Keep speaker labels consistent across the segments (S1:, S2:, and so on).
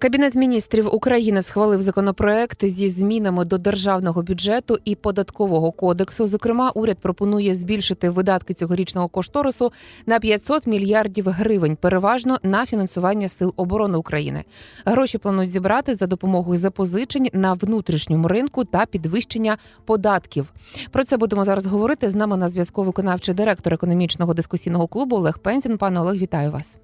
S1: Кабінет міністрів України схвалив законопроект зі змінами до державного бюджету і податкового кодексу. Зокрема, уряд пропонує збільшити видатки цьогорічного кошторису на 500 мільярдів гривень, переважно на фінансування сил оборони України. Гроші планують зібрати за допомогою запозичень на внутрішньому ринку та підвищення податків. Про це будемо зараз говорити. З нами на зв'язку виконавчий директор економічного дискусійного клубу Олег Пензін. Пане Олег, вітаю вас.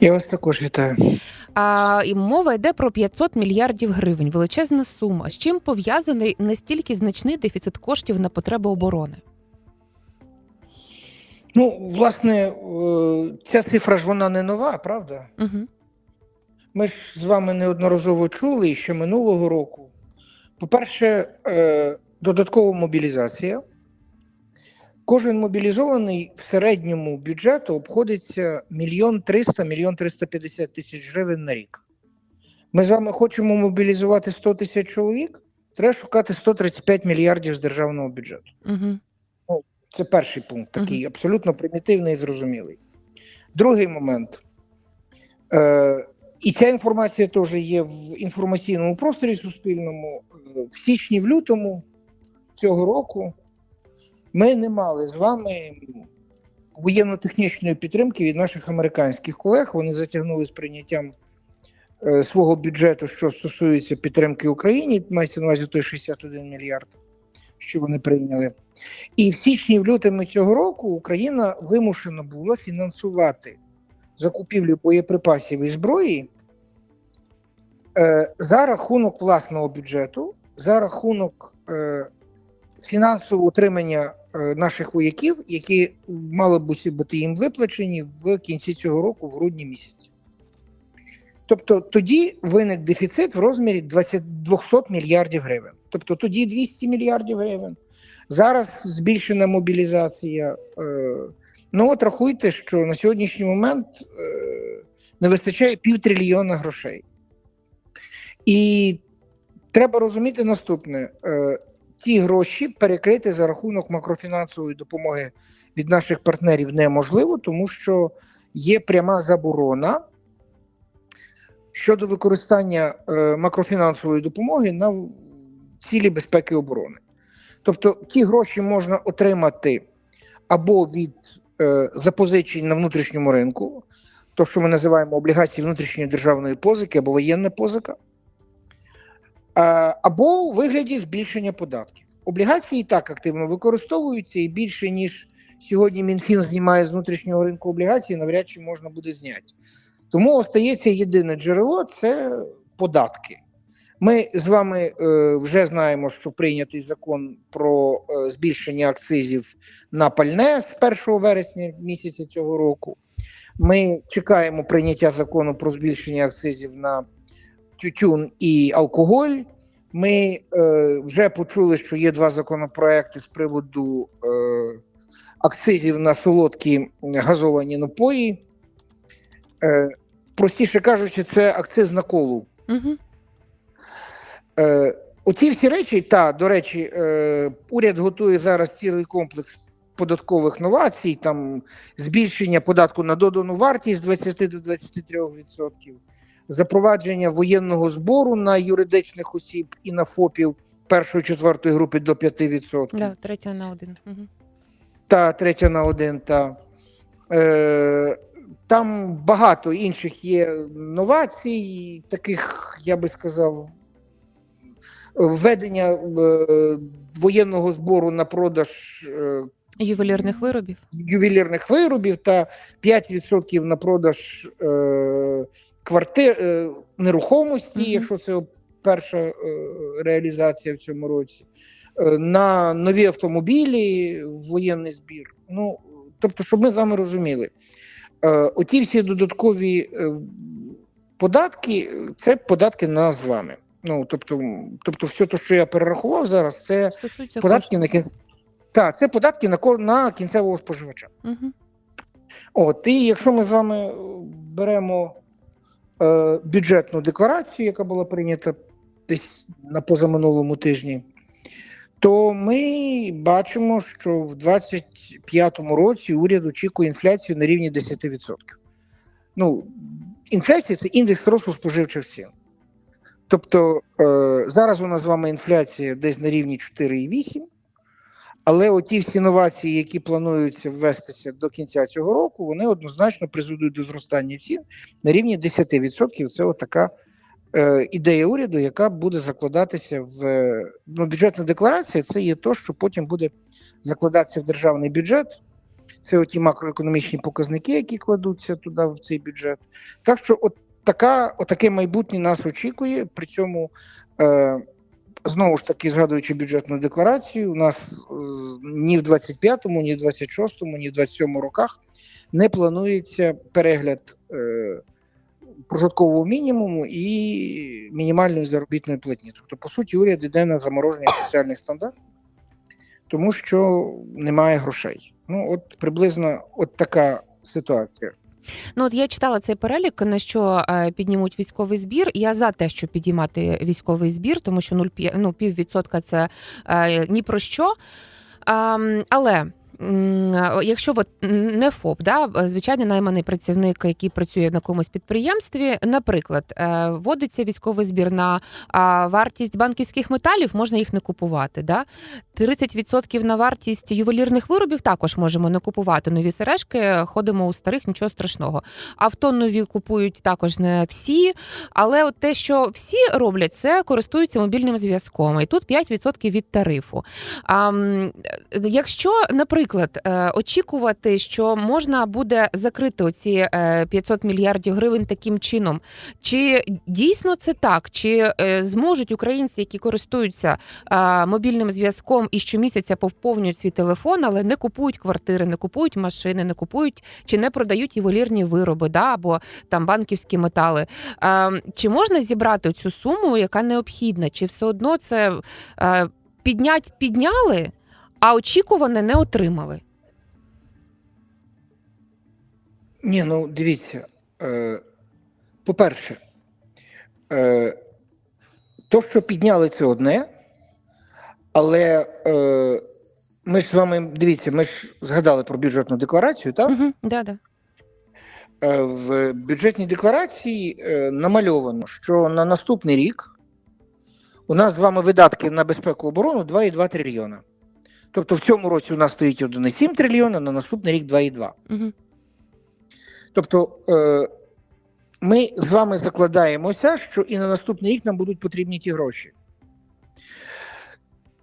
S2: Я вас також вітаю.
S1: А і мова йде про 500 мільярдів гривень. Величезна сума. З чим пов'язаний настільки значний дефіцит коштів на потреби оборони?
S2: Ну, власне, е, ця цифра ж вона не нова, правда?
S1: Угу.
S2: Ми ж з вами неодноразово чули ще минулого року. По-перше, е, додаткова мобілізація. Кожен мобілізований в середньому бюджету обходиться мільйон триста, мільйон триста п'ятдесят тисяч гривень на рік. Ми з вами хочемо мобілізувати 100 тисяч чоловік, треба шукати 135 мільярдів з державного бюджету.
S1: Угу.
S2: Це перший пункт, такий абсолютно примітивний і зрозумілий. Другий момент. Е, і ця інформація теж є в інформаційному просторі суспільному. Е, В січні, в лютому цього року ми не мали з вами воєнно-технічної підтримки від наших американських колег. Вони затягнули з прийняттям е, свого бюджету, що стосується підтримки Україні, мається на увазі той 61 мільярд, що вони прийняли. І в січні, в лютому цього року Україна вимушена була фінансувати закупівлю боєприпасів і зброї е, за рахунок власного бюджету, за рахунок е, фінансового утримання е, наших вояків, які мали б усі бути їм виплачені в кінці цього року, в грудні місяці. Тобто тоді виник дефіцит в розмірі 20, 200 мільярдів гривень. Тобто тоді 200 мільярдів гривень. Зараз збільшена мобілізація. Е, ну от рахуйте, що на сьогоднішній момент е, не вистачає півтрильйона грошей. І треба розуміти наступне: ті гроші перекрити за рахунок макрофінансової допомоги від наших партнерів неможливо, тому що є пряма заборона щодо використання е, макрофінансової допомоги на цілі безпеки оборони. Тобто ті гроші можна отримати або від е, запозичень на внутрішньому ринку, то, що ми називаємо облігації внутрішньої державної позики або воєнна позика, або у вигляді збільшення податків. Облігації і так активно використовуються, і більше, ніж сьогодні Мінфін знімає з внутрішнього ринку облігації, навряд чи можна буде зняти. Тому остається єдине джерело це податки. Ми з вами е, вже знаємо, що прийнятий закон про е, збільшення акцизів на пальне з 1 вересня місяця цього року. Ми чекаємо прийняття закону про збільшення акцизів на тютюн і алкоголь. Ми е, вже почули, що є два законопроекти з приводу е, акцизів на солодкі газовані напої. Е, простіше кажучи, це акциз на колу.
S1: Угу.
S2: Е, оці всі речі, та до речі, е, уряд готує зараз цілий комплекс податкових новацій, там збільшення податку на додану вартість з 20 до 23%, запровадження воєнного збору на юридичних осіб і на ФОПів першої четвертої групи до 5%.
S1: Да, третя на один. Угу.
S2: Та третя на один. Та. Е, там багато інших є новацій, таких, я би сказав, введення е, воєнного збору на продаж е,
S1: Ювелірних виробів.
S2: ювелірних виробів та 5% на продаж е, квартир е, нерухомості,
S1: Мгм.
S2: якщо це перша е, реалізація в цьому році, е, на нові автомобілі, воєнний збір. Ну, тобто, щоб ми з вами розуміли, оті всі додаткові податки, це податки на нас з вами. Ну, тобто, тобто, все те, що я перерахував зараз, це
S1: Стосується
S2: податки на кін... Так, це податки на на кінцевого споживача.
S1: Угу.
S2: От, і якщо ми з вами беремо бюджетну декларацію, яка була прийнята десь на позаминулому тижні, то ми бачимо, що в 2025 році уряд очікує інфляцію на рівні 10%. Ну, інфляція це індекс росту споживчих цін. Тобто е, зараз у нас з вами інфляція десь на рівні 4,8, але оті всі новації, які плануються ввестися до кінця цього року, вони однозначно призведуть до зростання цін на рівні 10%. Це отака е, ідея уряду, яка буде закладатися в е, ну, бюджетна декларація. Це є то, що потім буде закладатися в державний бюджет. Це оті макроекономічні показники, які кладуться туди в цей бюджет. Так що, от така, отаке майбутнє нас очікує. При цьому е, знову ж таки, згадуючи бюджетну декларацію, у нас е, ні в 25-му, ні в 26-му, ні в 27-му роках не планується перегляд е, прожиткового мінімуму і мінімальної заробітної платні. Тобто, по суті, уряд йде на замороження соціальних стандартів, тому що немає грошей. Ну, от приблизно от така ситуація.
S1: Ну от я читала цей перелік, на що е, піднімуть військовий збір. Я за те, щоб підіймати військовий збір, тому що 0,5, ну, піввідсотка це е, ні про що. Але. Якщо от не ФОП, да, звичайний найманий працівник, який працює на якомусь підприємстві, наприклад, е, вводиться військовий збір на вартість банківських металів, можна їх не купувати. Да? 30% на вартість ювелірних виробів також можемо не купувати. Нові сережки ходимо у старих, нічого страшного. Авто нові купують також не всі. Але от те, що всі роблять, це користуються мобільним зв'язком. І тут 5% від тарифу. А, якщо, наприклад, е, очікувати, що можна буде закрити оці е, 500 мільярдів гривень таким чином, чи дійсно це так? Чи е, зможуть українці, які користуються е, мобільним зв'язком і щомісяця поповнюють свій телефон, але не купують квартири, не купують машини, не купують чи не продають ювелірні вироби, да або там банківські метали. Е, Чи можна зібрати цю суму, яка необхідна? Чи все одно це е, піднять підняли, а очікуване не отримали?
S2: Ні, ну дивіться. Е, по-перше, е, то, що підняли, це одне, але е, ми ж з вами дивіться, ми ж згадали про бюджетну декларацію, так?
S1: Угу, да, да.
S2: Е, в бюджетній декларації е, намальовано, що на наступний рік у нас з вами видатки на безпеку і оборону 2,2 трильйона. Тобто в цьому році у нас стоїть 1,7 трильйона, на наступний рік 2,2.
S1: Угу.
S2: Тобто е, ми з вами закладаємося, що і на наступний рік нам будуть потрібні ті гроші.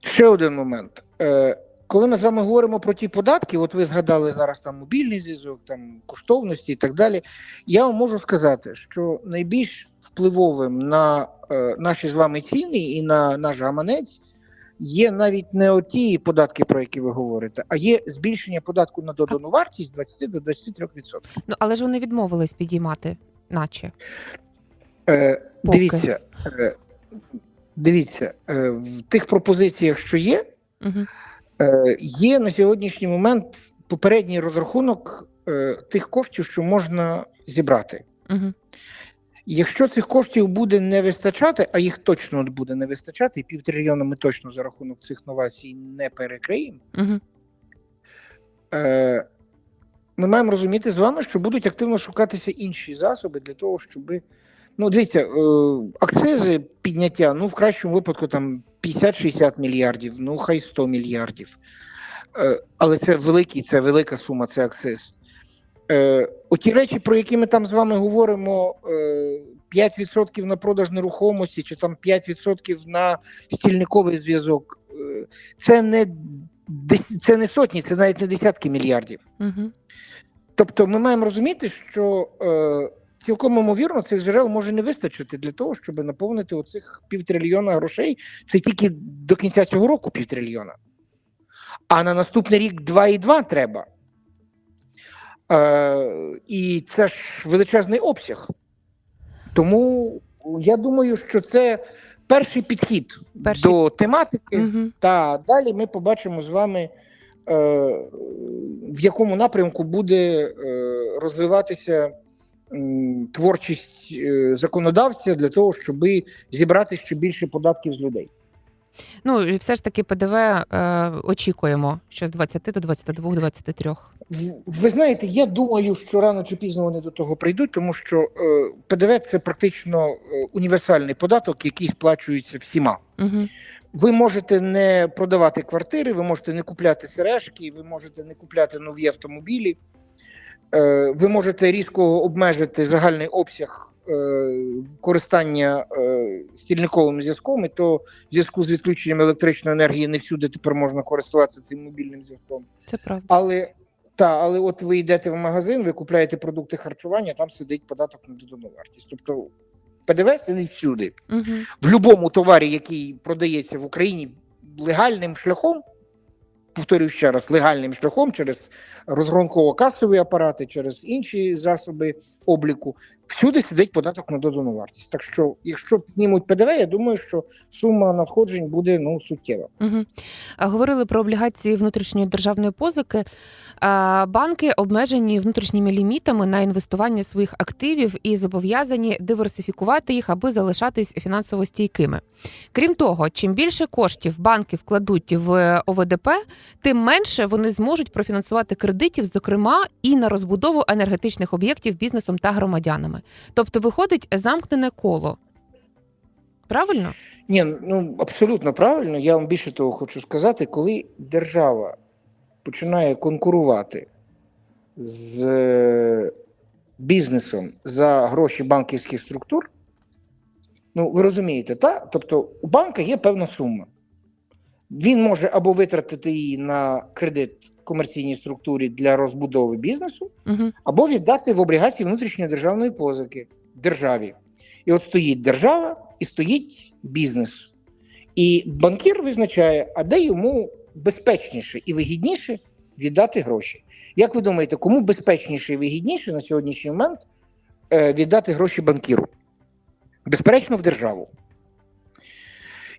S2: Ще один момент. Е, коли ми з вами говоримо про ті податки, от ви згадали зараз там мобільний зв'язок, там коштовності і так далі. Я вам можу сказати, що найбільш впливовим на е, наші з вами ціни і на наш гаманець є навіть не оті податки, про які ви говорите, а є збільшення податку на додану вартість 20 до 23%.
S1: Ну але ж вони відмовились підіймати, наче.
S2: Е, дивіться, е, дивіться, е, в тих пропозиціях, що є,
S1: Угу.
S2: е, є на сьогоднішній момент попередній розрахунок е, тих коштів, що можна зібрати.
S1: Угу.
S2: Якщо цих коштів буде не вистачати, а їх точно буде не вистачати, і півтрильйона ми точно за рахунок цих новацій не перекриємо.
S1: Угу.
S2: Ми маємо розуміти з вами, що будуть активно шукатися інші засоби для того, щоб. Ну, дивіться, е, акцизи підняття, ну, в кращому випадку там 50-60 мільярдів, ну хай 100 мільярдів. Е, але це великий, це велика сума, це акциз. Е, оті речі, про які ми там з вами говоримо, е, 5% на продаж нерухомості, чи там 5% на стільниковий зв'язок, це не це не сотні, це навіть не десятки мільярдів.
S1: Угу.
S2: Тобто ми маємо розуміти, що цілком ймовірно цих джерел може не вистачити для того, щоб наповнити оцих півтрильйона грошей. Це тільки до кінця цього року півтрильйона. А на наступний рік 2,2 треба. Е, і це ж величезний обсяг. Тому я думаю, що це перший підхід
S1: Перший.
S2: до тематики.
S1: Угу.
S2: Та далі ми побачимо з вами, е, в якому напрямку буде е, розвиватися творчість е, законодавця для того, щоб зібрати ще більше податків з людей.
S1: Ну і все ж таки ПДВ е, очікуємо, що з 20 до 22, 23.
S2: Ви знаєте, я думаю, що рано чи пізно вони до того прийдуть, тому що е, ПДВ це практично е, універсальний податок, який сплачується всіма.
S1: Угу.
S2: Ви можете не продавати квартири, ви можете не купляти сережки, ви можете не купляти нові автомобілі, ви можете різко обмежити загальний обсяг е, користання е, стільниковим зв'язком, і то в зв'язку з відключенням електричної енергії не всюди тепер можна користуватися цим мобільним зв'язком.
S1: Це правда.
S2: Але та, але от ви йдете в магазин, ви купляєте продукти харчування, там сидить податок на додану вартість. Тобто ПДВ сидить всюди.
S1: Угу.
S2: В будь-якому товарі, який продається в Україні легальним шляхом, повторюю ще раз, легальним шляхом через розрахунково-касові апарати, через інші засоби обліку, всюди сидить податок на додану вартість. Так що, якщо піднімуть ПДВ, я думаю, що сума надходжень буде ну суттєва.
S1: Угу. Говорили про облігації внутрішньої державної позики. Банки обмежені внутрішніми лімітами на інвестування своїх активів і зобов'язані диверсифікувати їх, аби залишатись фінансово стійкими. Крім того, чим більше коштів банки вкладуть в ОВДП, тим менше вони зможуть профінансувати кредитів, зокрема і на розбудову енергетичних об'єктів бізнесом та громадянами. Тобто виходить замкнене коло. Правильно?
S2: Ні, ну абсолютно правильно. Я вам більше того хочу сказати, коли держава починає конкурувати з е, бізнесом за гроші банківських структур, ну ви розумієте, та? Тобто у банка є певна сума. Він може або витратити її на кредит комерційній структурі для розбудови бізнесу,
S1: Угу.
S2: або віддати в облігації внутрішньої державної позики державі. І от стоїть держава і стоїть бізнес. І банкір визначає, а де йому безпечніше і вигідніше віддати гроші. Як ви думаєте, кому безпечніше і вигідніше на сьогоднішній момент е, віддати гроші банкіру? Безперечно, в державу.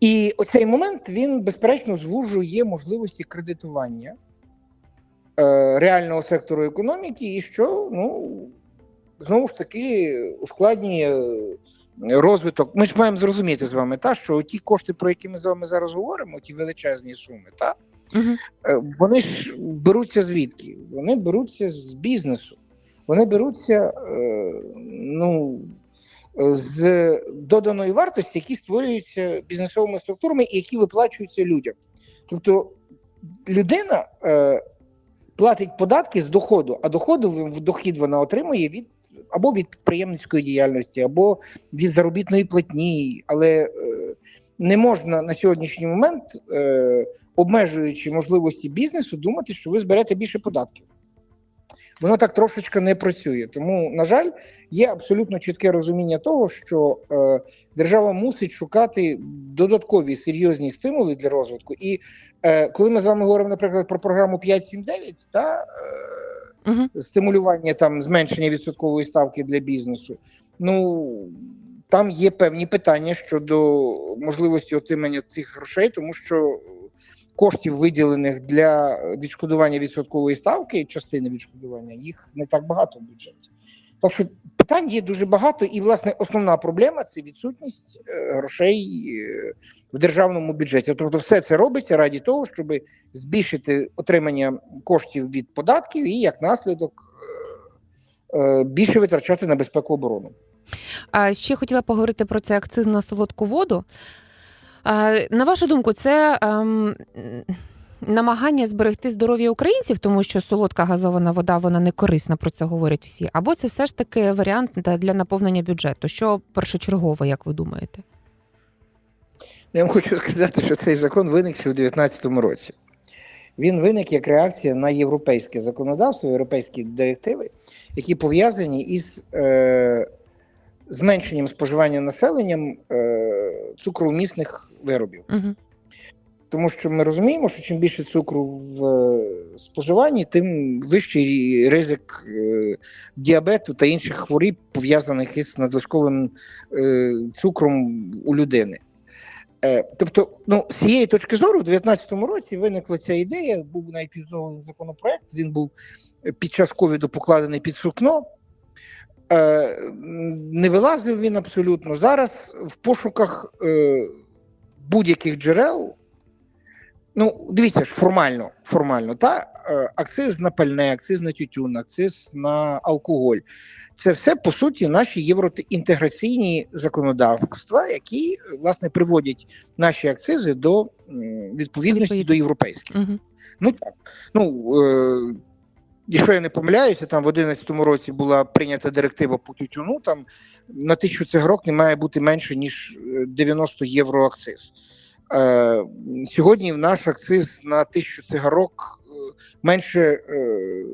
S2: І оцей момент він, безперечно, звужує можливості кредитування реального сектору економіки, і що ну, знову ж таки ускладнює розвиток. Ми ж маємо зрозуміти з вами, та, що ті кошти, про які ми з вами зараз говоримо, ті величезні суми, та,
S1: Угу.
S2: е, вони ж беруться звідки? Вони беруться з бізнесу. Вони беруться е, ну, з доданої вартості, які створюються бізнесовими структурами і які виплачуються людям. Тобто людина е, платить податки з доходу, а доходу в дохід вона отримує від або від підприємницької діяльності, або від заробітної платні. Але е, не можна на сьогоднішній момент, е, обмежуючи можливості бізнесу, думати, що ви зберете більше податків. Воно так трошечки не працює. Тому, на жаль, є абсолютно чітке розуміння того, що е, держава мусить шукати додаткові серйозні стимули для розвитку. І е, коли ми з вами говоримо, наприклад, про програму 5.7.9, та е,
S1: Угу.
S2: стимулювання там зменшення відсоткової ставки для бізнесу. Ну там є певні питання щодо можливості отримання цих грошей, тому що коштів, виділених для відшкодування відсоткової ставки, частини відшкодування, їх не так багато в бюджеті. Так що питань є дуже багато, і власне основна проблема це відсутність е, грошей е, в державному бюджеті. Тобто, все це робиться раді того, щоб збільшити отримання коштів від податків і як наслідок е, більше витрачати на безпеку оборону.
S1: А ще хотіла поговорити про це акциз на солодку воду. На вашу думку, це ем, намагання зберегти здоров'я українців, тому що солодка газована вода вона не корисна, про це говорять всі. Або це все ж таки варіант для наповнення бюджету? Що першочергово, як ви думаєте?
S2: Я вам хочу сказати, що цей закон виник ще в 2019 році. Він виник як реакція на європейське законодавство, європейські директиви, які пов'язані із е, зменшенням споживання населенням е, цукровмісних виробів.
S1: Угу.
S2: Тому що ми розуміємо, що чим більше цукру в е, споживанні, тим вищий ризик е, діабету та інших хворіб, пов'язаних із надлишковим е, цукром у людини. Е, Тобто, ну, з цієї точки зору, в 2019 році виникла ця ідея, був підготовлений законопроект, він був під час ковіду покладений під сукно. Е, Не вилазив він абсолютно. Зараз в пошуках е, будь-яких джерел. Ну, дивіться ж, формально, формально, та е, акциз на пальне, акциз на тютюн, акциз на алкоголь. Це все по суті наші євроінтеграційні законодавства, які власне приводять наші акцизи до відповідності
S1: Відповідно.
S2: до європейських.
S1: Угу.
S2: Ну так. Ну, е, якщо я не помиляюся, там в 2011 році була прийнята директива по тютюну, там на тисячу цигарок не має бути менше, ніж е, 90 євро акциз. Е, сьогодні наш акциз на тисячу цигарок е, менше е,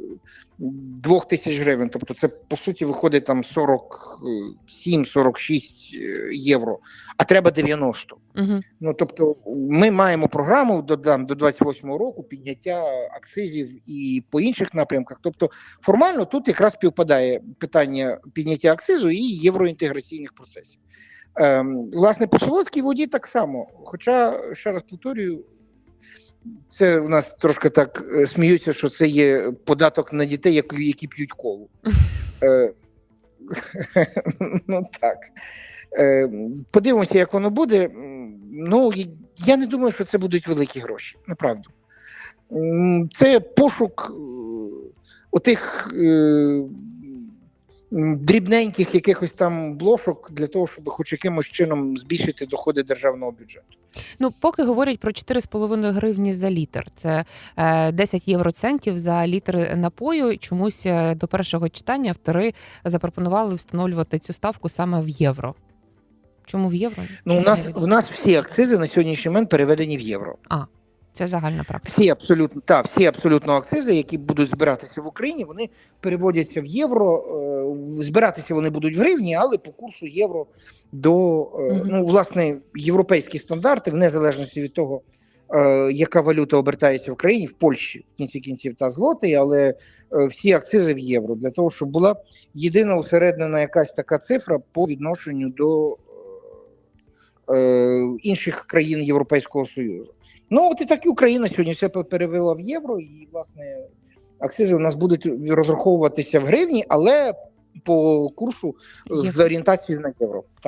S2: 2 тисяч гривень. Тобто це, по суті, виходить там 47-46 євро, а треба 90.
S1: Угу.
S2: Ну тобто, ми маємо програму до до 28-го року підняття акцизів і по інших напрямках. Тобто, формально тут якраз співпадає питання підняття акцизу і євроінтеграційних процесів. Ем, власне, по солодкій воді так само. Хоча, ще раз повторюю, це в нас трошки так е, сміються, що це є податок на дітей, які, які п'ють колу. Е, ну так. Е, Подивимося, як воно буде. Ну, я не думаю, що це будуть великі гроші, направду. Це пошук е, отих е, дрібненьких якихось там блошок для того, щоб хоч якимось чином збільшити доходи державного бюджету.
S1: Ну, поки говорять про 4,5 гривні за літр. Це е, 10 євроцентів за літр напою. Чомусь е, до першого читання автори запропонували встановлювати цю ставку саме в євро. Чому в євро?
S2: Ну, у нас
S1: в-
S2: нас всі акцизи на сьогоднішній момент переведені в євро.
S1: Це загальна практика.
S2: Всі абсолютно та всі абсолютно акцизи, які будуть збиратися в Україні, вони переводяться в євро. е, Збиратися вони будуть в гривні, але по курсу євро до е, ну власне європейські стандарти, в незалежності від того, е, яка валюта обертається в країні, в Польщі в кінці кінців та злотий, але всі акцизи в євро для того, щоб була єдина усереднена якась така цифра по відношенню до інших країн Європейського Союзу. Ну от і так і Україна сьогодні все перевела в євро, і власне акцизи у нас будуть розраховуватися в гривні, але по курсу з орієнтацією на євро. Так.